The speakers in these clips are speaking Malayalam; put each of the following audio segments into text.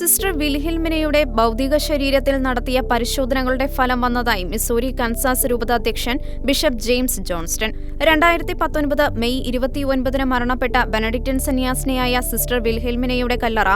സിസ്റ്റർ വിൽഹിൽമിനയുടെ ഭൗതിക ശരീരത്തിൽ നടത്തിയ പരിശോധനകളുടെ ഫലം വന്നതായി മിസോറി കൻസാസ് രൂപതാധ്യക്ഷൻ ബിഷപ്പ് ജെയിംസ് ജോൺസ്റ്റൺ. രണ്ടായിരത്തി പത്തൊൻപത് മെയ് ഇരുപത്തിയൊൻപതിന് മരണപ്പെട്ട ബെനഡിക്റ്റൻ സന്യാസിനിയായ സിസ്റ്റർ വിൽഹിൽമിനയുടെ കല്ലറ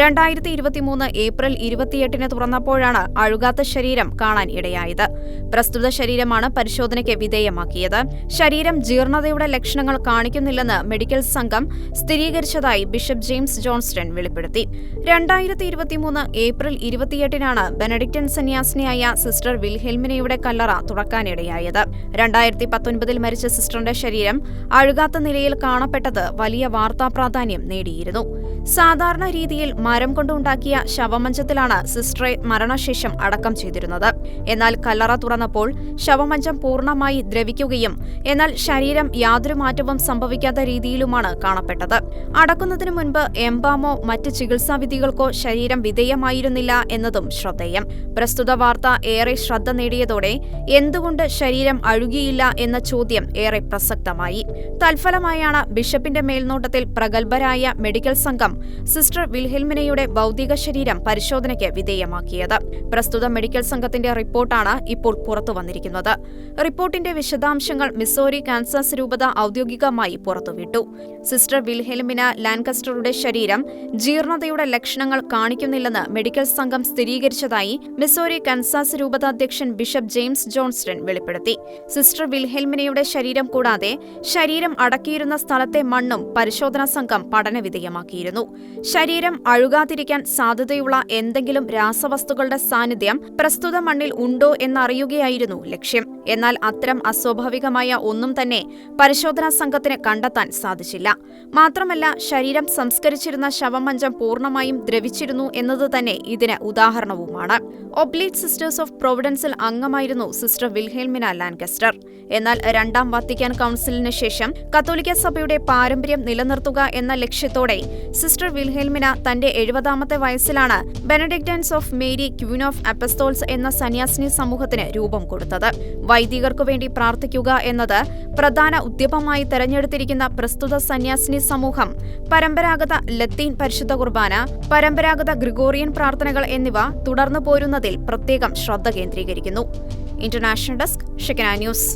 രണ്ടായിരത്തി ഇരുപത്തിമൂന്ന് ഏപ്രിൽ ഇരുപത്തിയെട്ടിന് തുറന്നപ്പോഴാണ് അഴുകാത്ത ശരീരം കാണാൻ ഇടയായത്. പ്രസ്തുത ശരീരമാണ് പരിശോധനയ്ക്ക് വിധേയമാക്കിയത്. ശരീരം ജീർണതയുടെ ലക്ഷണങ്ങൾ കാണിക്കുന്നില്ലെന്ന് മെഡിക്കൽ സംഘം സ്ഥിരീകരിച്ചതായി ബിഷപ്പ് ജെയിംസ് ജോൺസ്റ്റൺ വെളിപ്പെടുത്തി. രണ്ടായിരത്തി ഇരുപത്തിമൂന്ന് ഏപ്രിൽ ഇരുപത്തിയെട്ടിനാണ് ബെനഡിക്റ്റൻ സന്യാസിനിയായ സിസ്റ്റർ വിൽഹെൽമിനയുടെ കല്ലറ തുറക്കാനിടയായത്. രണ്ടായിരത്തി പത്തൊൻപതിൽ മരിച്ച സിസ്റ്ററിന്റെ ശരീരം അഴുകാത്ത നിലയിൽ കാണപ്പെട്ടത് വലിയ വാർത്താ പ്രാധാന്യം നേടിയിരുന്നു. സാധാരണ രീതിയിൽ മരം കൊണ്ടുണ്ടാക്കിയ ശവമഞ്ചത്തിലാണ് സിസ്റ്ററെ മരണശേഷം അടക്കം ചെയ്തിരുന്നത്. എന്നാൽ കല്ലറ തുറന്നപ്പോൾ ശവമഞ്ചം പൂർണമായി ദ്രവിക്കുകയും എന്നാൽ ശരീരം യാതൊരു മാറ്റവും സംഭവിക്കാത്ത രീതിയിലുമാണ് കാണപ്പെട്ടത്. അടക്കുന്നതിനു മുൻപ് എംബാമോ മറ്റ് ചികിത്സാവിധികൾക്കോ ശരീരം വിധേയമായിരുന്നില്ല എന്നതും ശ്രദ്ധേയം. പ്രസ്തുത വാർത്ത ഏറെ ശ്രദ്ധ നേടിയതോടെ എന്തുകൊണ്ട് ശരീരം അഴുകിയില്ല എന്ന ചോദ്യം ഏറെ പ്രസക്തമായി. തൽഫലമായാണ് ബിഷപ്പിന്റെ മേൽനോട്ടത്തിൽ പ്രഗത്ഭരായ മെഡിക്കൽ സംഘം സിസ്റ്റർ വിൽഹെൽമിനയുടെ ഭൗതിക ശരീരം പരിശോധനയ്ക്ക് വിധേയമാക്കിയത്. പ്രസ്തുത മെഡിക്കൽ സംഘത്തിന്റെ റിപ്പോർട്ടാണ് ഇപ്പോൾ പുറത്തുവന്നിരിക്കുന്നത് റിപ്പോർട്ടിന്റെ വിശദാംശങ്ങൾ മിസോറി കാൻസസ് രൂപത ഔദ്യോഗികമായി പുറത്തുവിട്ടു. സിസ്റ്റർ വിൽഹെൽമിന ലാൻകസ്റ്ററുടെ ശരീരം ജീർണതയുടെ ലക്ഷണങ്ങൾ കാണിക്കുന്നില്ലെന്ന് മെഡിക്കൽ സംഘം സ്ഥിരീകരിച്ചതായി മിസോറി കൻസാസ് രൂപതാധ്യക്ഷൻ ബിഷപ്പ് ജെയിംസ് ജോൺസ്റ്റൺ വെളിപ്പെടുത്തി. സിസ്റ്റർ വിൽഹെൽമിനയുടെ ശരീരം കൂടാതെ ശരീരം അടക്കിയിരുന്ന സ്ഥലത്തെ മണ്ണും പരിശോധനാ സംഘം പഠനവിധേയമാക്കിയിരുന്നു. ശരീരം അഴുകാതിരിക്കാൻ സാധ്യതയുള്ള എന്തെങ്കിലും രാസവസ്തുക്കളുടെ സാന്നിധ്യം പ്രസ്തുത മണ്ണിൽ ഉണ്ടോ എന്നറിയുകയായിരുന്നു ലക്ഷ്യം. എന്നാൽ അത്തരം അസ്വാഭാവികമായ ഒന്നും തന്നെ പരിശോധനാ സംഘത്തിന് കണ്ടെത്താൻ സാധിച്ചില്ല. മാത്രമല്ല ശരീരം സംസ്കരിച്ചിരുന്ന ശവമഞ്ചം പൂർണമായും ദ്രവിച്ചിരുന്നു എന്നത് തന്നെ ഇതിന് ഉദാഹരണവുമാണ്. ഒബ്ലീറ്റ് സിസ്റ്റേഴ്സ് ഓഫ് പ്രൊവിഡൻസിൽ അംഗമായിരുന്നു സിസ്റ്റർ വിൽഹേൽമിന ലാൻകസ്റ്റർ എന്നാൽ രണ്ടാം വത്തിക്കാൻ കൌൺസിലിന് ശേഷം കത്തോലിക്ക സഭയുടെ പാരമ്പര്യം നിലനിർത്തുക എന്ന ലക്ഷ്യത്തോടെ സിസ്റ്റർ വിൽഹേൽമിന തന്റെ എഴുപതാമത്തെ വയസ്സിലാണ് Benedictines of Mary Queen of Apostles എന്ന സന്യാസിനി സമൂഹത്തിന് രൂപം കൊടുത്തത്. വൈദികർക്കു വേണ്ടി പ്രാർത്ഥിക്കുക എന്നത് പ്രധാന ഉദ്യമമായി തെരഞ്ഞെടുത്തിരിക്കുന്ന പ്രസ്തുത സന്യാസിനി സമൂഹം പരമ്പരാഗത ലത്തീൻ പരിശുദ്ധ കുർബാന പരമ്പരാഗത ഗ്രിഗോറിയൻ പ്രാർത്ഥനകൾ എന്നിവ തുടർന്നു പോരുന്നതിൽ പ്രത്യേകം ശ്രദ്ധ കേന്ദ്രീകരിക്കുന്നു. ഇന്റർനാഷണൽ ഡെസ്ക് ഷിക്കന ന്യൂസ്.